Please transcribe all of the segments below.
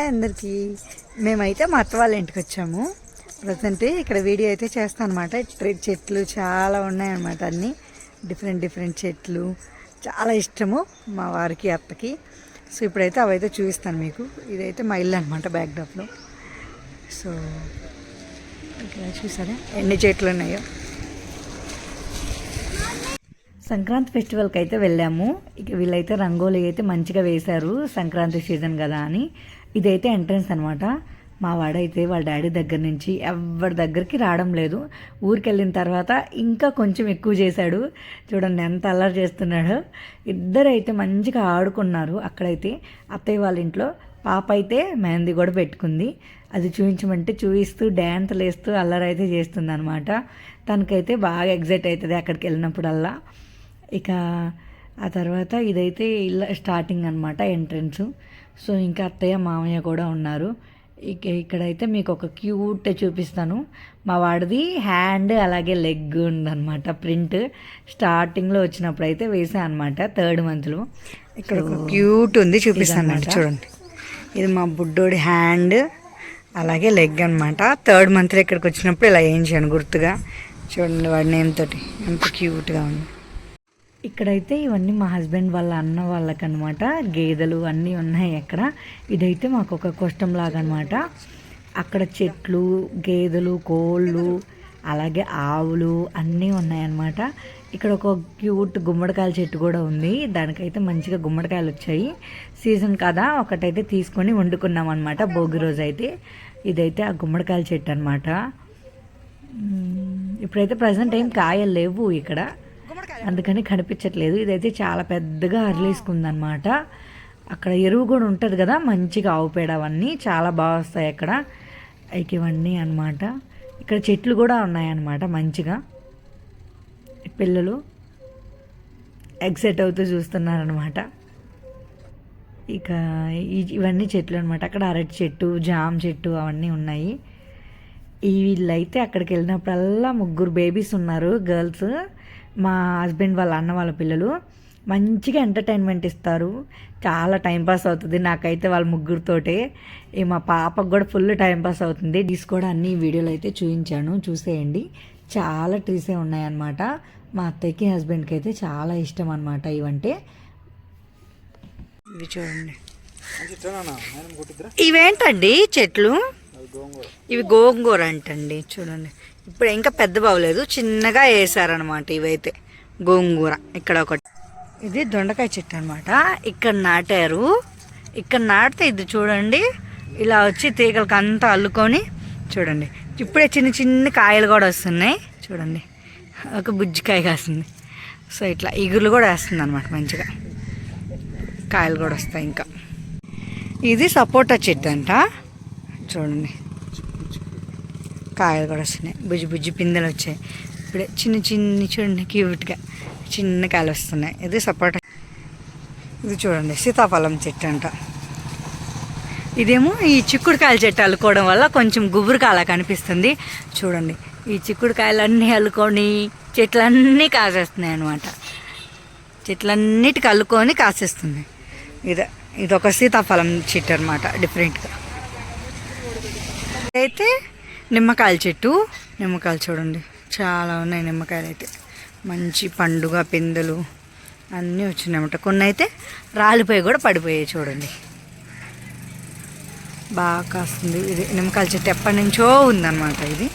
Hi అందరికీ. మేమైతే మా అత్త వాళ్ళ ఇంటికి వచ్చాము. ప్రజెంట్ ఇక్కడ వీడియో అయితే చేస్తాను అనమాట చెట్లు చాలా ఉన్నాయన్నమాట అన్నీ. డిఫరెంట్ డిఫరెంట్ చెట్లు. చాలా ఇష్టము మా వారికి అత్తకి. సో ఇప్పుడైతే అవైతే చూపిస్తాను మీకు. ఇదైతే మా ఇల్లు అనమాట బ్యాక్డ్రాప్లో సో ఇక్కడ చూసారా? ఎన్ని చెట్లు ఉన్నాయో. సంక్రాంతి ఫెస్టివల్కి అయితే వెళ్ళాము. ఇక వీళ్ళైతే రంగోలీ అయితే మంచిగా వేశారు. సంక్రాంతి సీజన్ కదా అని. ఇదైతే ఎంట్రన్స్ అనమాట మా వాడైతే వాళ్ళ డాడీ దగ్గర నుంచి ఎవరి దగ్గరికి రావడం లేదు. ఊరికి వెళ్ళిన తర్వాత ఇంకా కొంచెం ఎక్కువ చేశాడు. చూడండి ఎంత అల్లరి చేస్తున్నాడు. ఇద్దరైతే మంచిగా ఆడుకున్నారు అక్కడైతే. అత్తయ్య వాళ్ళ ఇంట్లో పాప అయితే మెహందీ కూడా పెట్టుకుంది. అది చూపించమంటే చూపిస్తూ డ్యాన్స్లు వేస్తూ అల్లరి అయితే చేస్తుంది అనమాట తనకైతే బాగా ఎగ్జైట్ అవుతుంది అక్కడికి వెళ్ళినప్పుడల్లా. ఇక ఆ తర్వాత ఇదైతే ఇల్ల స్టార్టింగ్ అనమాట ఎంట్రన్స్. సో ఇంకా అత్తయ్య మామయ్య కూడా ఉన్నారు. ఇక ఇక్కడైతే మీకు ఒక క్యూట్ చూపిస్తాను. మా వాడిది హ్యాండ్ అలాగే లెగ్ ఉందన్నమాట. ప్రింట్ స్టార్టింగ్లో వచ్చినప్పుడు అయితే వేసాను అనమాట థర్డ్ మంత్లో. ఇక్కడ ఒక క్యూట్ ఉంది చూపిస్తాను చూడండి. ఇది మా బుడ్డోడి హ్యాండ్ అలాగే లెగ్ అనమాట థర్డ్ మంత్లో ఇక్కడికి వచ్చినప్పుడు ఇలా వేయించాను గుర్తుగా. చూడండి వాడి నేమ్ తోటి ఎంత క్యూట్గా ఉంది. ఇక్కడైతే ఇవన్నీ మా హస్బెండ్ వాళ్ళ అన్న వాళ్ళకనమాట గేదెలు అన్నీ ఉన్నాయి అక్కడ. ఇదైతే మాకు ఒక కష్టం లాగా అనమాట అక్కడ చెట్లు గేదెలు కోళ్ళు అలాగే ఆవులు అన్నీ ఉన్నాయన్నమాట. ఇక్కడ ఒక క్యూట్ గుమ్మడికాయల చెట్టు కూడా ఉంది. దానికైతే మంచిగా గుమ్మడికాయలు వచ్చాయి. సీజన్ కదా ఒకటైతే తీసుకొని వండుకున్నాం అనమాట భోగి రోజు అయితే ఇదైతే ఆ గుమ్మడికాయల చెట్టు అనమాట ఇప్పుడైతే ప్రజెంట్ ఏం కాయలు లేవు ఇక్కడ. అందుకని కనిపించట్లేదు. ఇదైతే చాలా పెద్దగా అరలేసుకుందనమాట. అక్కడ ఎరువు కూడా ఉంటుంది కదా మంచిగా ఆవు పేడ అవన్నీ చాలా బాగా వస్తాయి అక్కడ. ఇక ఇవన్నీ అనమాట ఇక్కడ చెట్లు కూడా ఉన్నాయన్నమాట మంచిగా. పిల్లలు ఎగ్జైట్ అవుతూ చూస్తున్నారనమాట ఇక ఇవన్నీ చెట్లు అనమాట అక్కడ అరటి చెట్టు జామ చెట్టు అవన్నీ ఉన్నాయి. వీళ్ళైతే అక్కడికి వెళ్ళినప్పుడల్లా ముగ్గురు బేబీస్ ఉన్నారు గర్ల్స్ మా హస్బెండ్ వాళ్ళ అన్న వాళ్ళ పిల్లలు. మంచిగా ఎంటర్టైన్మెంట్ ఇస్తారు. చాలా టైంపాస్ అవుతుంది నాకైతే వాళ్ళ ముగ్గురితోటే. ఈ మా పాపకు కూడా ఫుల్ టైంపాస్ అవుతుంది. డీస్ కూడా అన్ని వీడియోలు అయితే చూపించాను చూసేయండి. చాలా ట్రీసే ఉన్నాయన్నమాట. మా అత్తయ్యకి హస్బెండ్కి అయితే చాలా ఇష్టం అనమాట ఇవంటే. ఇవి చూడండి. ఇవేంటండి చెట్లు? ఇవి గోంగూర అంటండి చూడండి. ఇప్పుడు ఇంకా పెద్ద బాగలేదు చిన్నగా వేసారనమాట ఇవైతే. గోంగూర ఇక్కడ ఒకటి. ఇది దొండకాయ చెట్టు అనమాట ఇక్కడ నాటారు. ఇక్కడ నాటితే ఇది చూడండి ఇలా వచ్చి తీగలకి అంతా అల్లుకొని చూడండి. ఇప్పుడే చిన్న చిన్న కాయలు కూడా వస్తున్నాయి చూడండి. ఒక బుజ్జికాయ కాస్తుంది సో ఇట్లా ఇగురులు కూడా వేస్తుంది అనమాట మంచిగా. కాయలు కూడా వస్తాయి ఇంకా. ఇది సపోటా చెట్టు అంట చూడండి. కాయలు కూడా వస్తున్నాయి. బుజ్జి బుజ్జి పిందెలు వచ్చాయి. ఇప్పుడే చిన్న చిన్ని చూడండి క్యూట్గా చిన్న కాయలు వస్తున్నాయి. ఇది సపోటా. ఇది చూడండి సీతాఫలం చెట్టు అంట. ఇదేమో ఈ చిక్కుడుకాయల చెట్టు అల్లుకోవడం వల్ల కొంచెం గుబురుకాయలా కనిపిస్తుంది. చూడండి ఈ చిక్కుడుకాయలన్నీ అల్లుకొని చెట్లన్నీ కాసేస్తున్నాయి అనమాట చెట్లన్నిటికి అల్లుకొని కాసేస్తుంది ఇది ఇది ఒక సీతాఫలం చెట్టు అనమాట డిఫరెంట్గా. అయితే నిమ్మకాయల చెట్టు. నిమ్మకాయలు చూడండి. చాలా ఉన్నాయి నిమ్మకాయలు అయితే. మంచి పండుగ పిందెలు అన్నీ వచ్చినాయన్నమాట. కొన్ని అయితే రాలిపోయి కూడా పడిపోయాయి చూడండి. బాగా కాస్తుంది. ఇది నిమ్మకాయల చెట్టు ఎప్పటి నుంచో ఉందన్నమాట ఇది.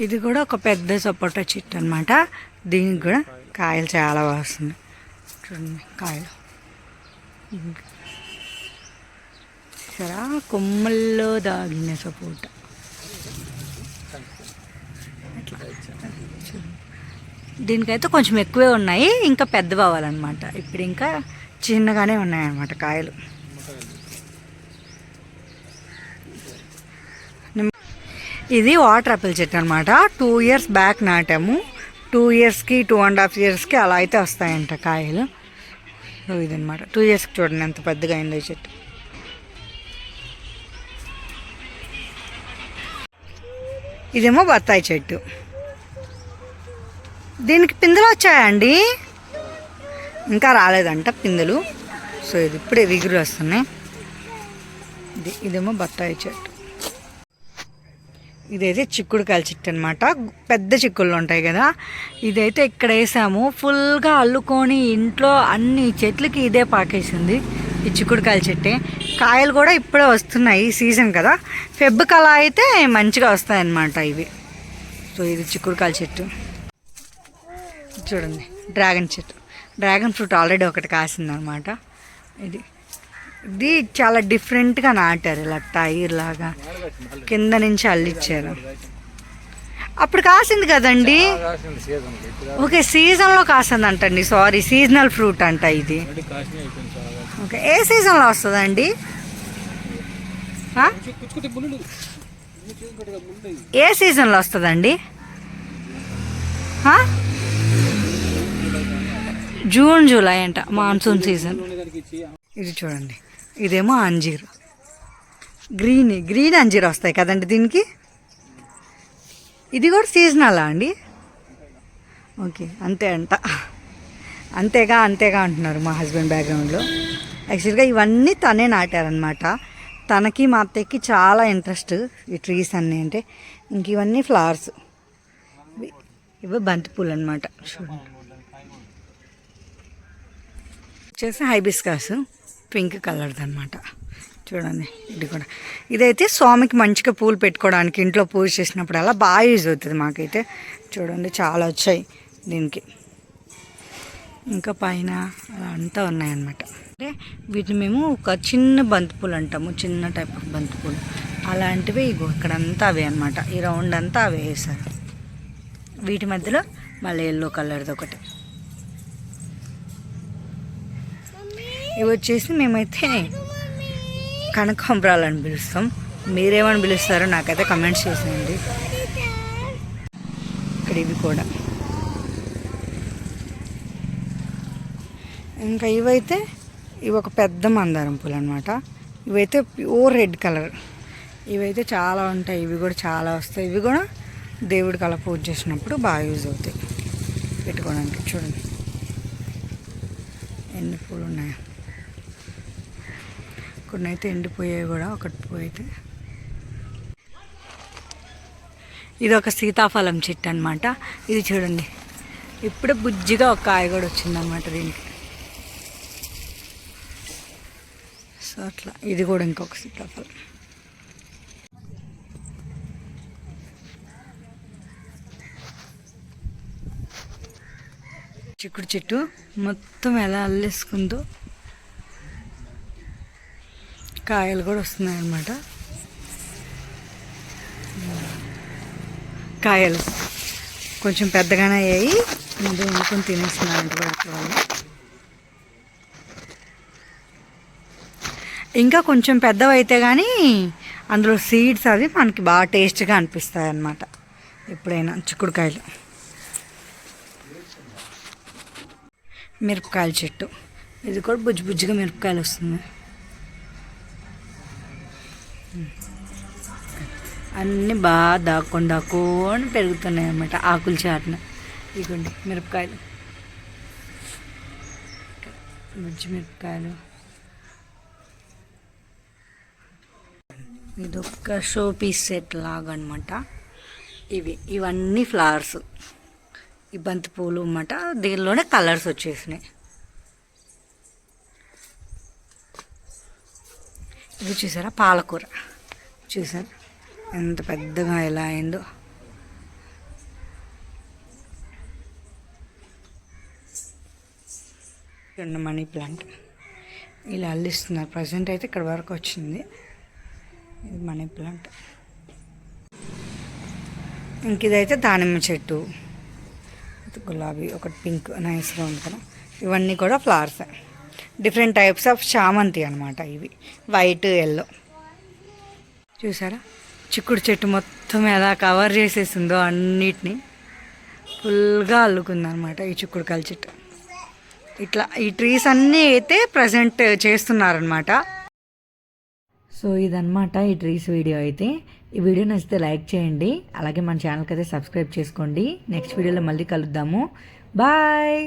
ఇది కూడా ఒక పెద్ద సపోటా చెట్టు అనమాట దీనికి కూడా కాయలు చాలా వస్తుంది వస్తున్నాయి. చూడండి కాయలు. సరా కొమ్మల్లో దాగిన సపోటా. దీనికైతే కొంచెం ఎక్కువే ఉన్నాయి ఇంకా పెద్ద అవ్వాలన్నమాట. ఇప్పుడు ఇంకా చిన్నగానే ఉన్నాయన్నమాట కాయలు. ఇది వాటర్ ఆపిల్ చెట్టు అనమాట టూ ఇయర్స్ బ్యాక్ నాటాము. టూ ఇయర్స్కి టూ అండ్ హాఫ్ ఇయర్స్కి అలా అయితే వస్తాయంట కాయలు. సో అనమాట టూ ఇయర్స్కి చూడండి ఎంత పెద్దగా అయిందో చెట్టు. ఇదేమో బత్తాయి చెట్టు. దీనికి పిందెలు వచ్చాయండి ఇంకా రాలేదంట పిందెలు. సో ఇది ఇప్పుడే విగురు వస్తున్నాయి. ఇదేమో బత్తాయి చెట్టు. ఇదైతే చిక్కుడుకాయల చెట్టు అనమాట పెద్ద చిక్కుళ్ళు ఉంటాయి కదా. ఇదైతే ఇక్కడ వేసాము. ఫుల్గా అల్లుకొని ఇంట్లో అన్ని చెట్లకి ఇదే పాకేసింది ఈ చిక్కుడుకాయల చెట్టే. కాయలు కూడా ఇప్పుడే వస్తున్నాయి ఈ సీజన్ కదా. ఫెబ్ కళ అయితే మంచిగా వస్తాయన్నమాట ఇవి. సో ఇది చిక్కుడుకాయల చెట్టు. చూడండి డ్రాగన్ చెట్టు. డ్రాగన్ ఫ్రూట్ ఆల్రెడీ ఒకటి కాసింది అనమాట ఇది ఇది చాలా డిఫరెంట్గా నాటారు ఇలా టైర్ లాగా. కింద నుంచి అల్లిచ్చారు. అప్పుడు కాసింది కదండి? ఓకే సీజన్లో కాసింది అంటండి సారీ సీజనల్ ఫ్రూట్ అంట ఇది. ఓకే ఏ సీజన్లో వస్తుందండి? ఏ సీజన్లో వస్తుందండి? జూన్ జూలై అంట మాన్సూన్ సీజన్ ఇది చూడండి. ఇదేమో అంజీర్. గ్రీన్ గ్రీన్ అంజీర్ వస్తాయి కదండి దీనికి? ఇది కూడా సీజనలా అండి? ఓకే అంతే అంట. అంతేగా అంతేగా అంటున్నారు మా హస్బెండ్ బ్యాక్గ్రౌండ్లో యాక్చువల్గా ఇవన్నీ తనే నాటారనమాట తనకి మా అత్తయ్యకి చాలా ఇంట్రెస్ట్ ఈ ట్రీస్ అన్నీ అంటే. ఇంక ఇవన్నీ ఫ్లవర్స్ ఇవి- బంతిపూలు అనమాట చూడండి. వచ్చేసి హైబిస్కస్ పింక్ కలర్ది అనమాట చూడండి ఇది కూడా. ఇదైతే స్వామికి మంచిగా పూలు పెట్టుకోవడానికి ఇంట్లో పూజ చేసినప్పుడు అలా బాగా యూజ్ అవుతుంది మాకైతే. చూడండి చాలా వచ్చాయి దీనికి. ఇంకా పైన అలా అంతా ఉన్నాయన్నమాట. అంటే వీటిని మేము ఒక చిన్న బంతిపూలు అంటాము చిన్న టైప్ ఆఫ్ బంతిపూలు. అలాంటివి ఇగో ఇక్కడంతా అవే అనమాట ఈ రౌండ్ అంతా అవే వేసారు వీటి మధ్యలో మళ్ళీ ఎల్లో కలర్ది ఒకటి. ఇవి వచ్చేసి మేమైతే కనకాంబరాలు అని పిలుస్తాం. మీరేమని పిలుస్తారో నాకైతే కమెంట్స్ చేసేయండి. ఇక్కడ ఇవి కూడా. ఇంకా ఇవైతే ఇవి ఒక పెద్ద మందారం పూలు అనమాట ఇవైతే ప్యూర్ రెడ్ కలర్. ఇవైతే చాలా ఉంటాయి. ఇవి కూడా చాలా వస్తాయి. ఇవి కూడా దేవుడికి అలా పూజ చేసినప్పుడు బాగా యూజ్ అవుతాయి. పెట్టుకోవడానికి చూడండి. ఎన్ని పూలు ఉన్నాయో. కొన్ని అయితే ఎండిపోయాయి కూడా ఒకటి పోయితే. ఇది ఒక సీతాఫలం చెట్టు అనమాట ఇది చూడండి. ఇప్పుడే బుజ్జిగా ఒక కాయ కూడా వచ్చిందన్నమాట దీనికి. సో అట్లా ఇది కూడా ఇంకొక సీతాఫలం. చిక్కుడు చెట్టు మొత్తం ఎలా అల్లేసుకుందో కాయలు కూడా వస్తున్నాయి అన్నమాట. కాయలు కొంచెం పెద్దగానే అయ్యాయి. ముందు వండుకొని తినేస్తున్నారంట వాళ్ళు. ఇంకా కొంచెం పెద్దవి అయితే కానీ అందులో సీడ్స్ అవి మనకి బాగా టేస్ట్గా అనిపిస్తాయి అన్నమాట. ఎప్పుడైనా చిక్కుడుకాయలు. మిరపకాయల చెట్టు. ఇది కూడా బుజ్జి బుజ్జిగా మిరపకాయలు వస్తుంది అన్నీ బాగా దాక్కొని దాక్కొని పెరుగుతున్నాయి అన్నమాట. ఆకులు చాటున. ఇగోండి మిరపకాయలు. మిర్చి మిరపకాయలు ఇది షో పీస్ సెట్ లాగా అనమాట ఇవి ఇవన్నీ ఫ్లవర్స్. ఈ బంతి పూలు అన్నమాట. దీనిలోనే కలర్స్ వచ్చేసినాయి. ఇది చూసారా? పాలకూర. చూసారా? ఎంత పెద్దగా ఎలా అయిందో. రెండు మనీ ప్లాంట్. ఇలా అల్లిస్తున్నారు. ప్రజెంట్ అయితే ఇక్కడ వరకు వచ్చింది. ఇది మనీ ప్లాంట్. ఇంక ఇదైతే దానిమ్మ చెట్టు. గులాబీ. ఒకటి పింక్. నైస్గా ఉంది కదా. ఇవన్నీ కూడా ఫ్లవర్స్. డిఫరెంట్ టైప్స్ ఆఫ్ చామంతి అనమాట ఇవి. వైట్ ఎల్లో చూసారా? చిక్కుడు చెట్టు మొత్తం ఎలా కవర్ చేసేసిందో అన్నిటినీ ఫుల్గా అల్లుకుందనమాట ఈ చిక్కుడుకాయల చెట్టు. ఇట్లా ఈ ట్రీస్ అన్నీ అయితే ప్రజెంట్ చేస్తున్నారనమాట సో ఇదన్నమాట ఈ ట్రీస్ వీడియో అయితే. ఈ వీడియో నచ్చితే లైక్ చేయండి. అలాగే మన ఛానల్కి అయితే సబ్స్క్రైబ్ చేసుకోండి. నెక్స్ట్ వీడియోలో మళ్ళీ కలుద్దాము. బాయ్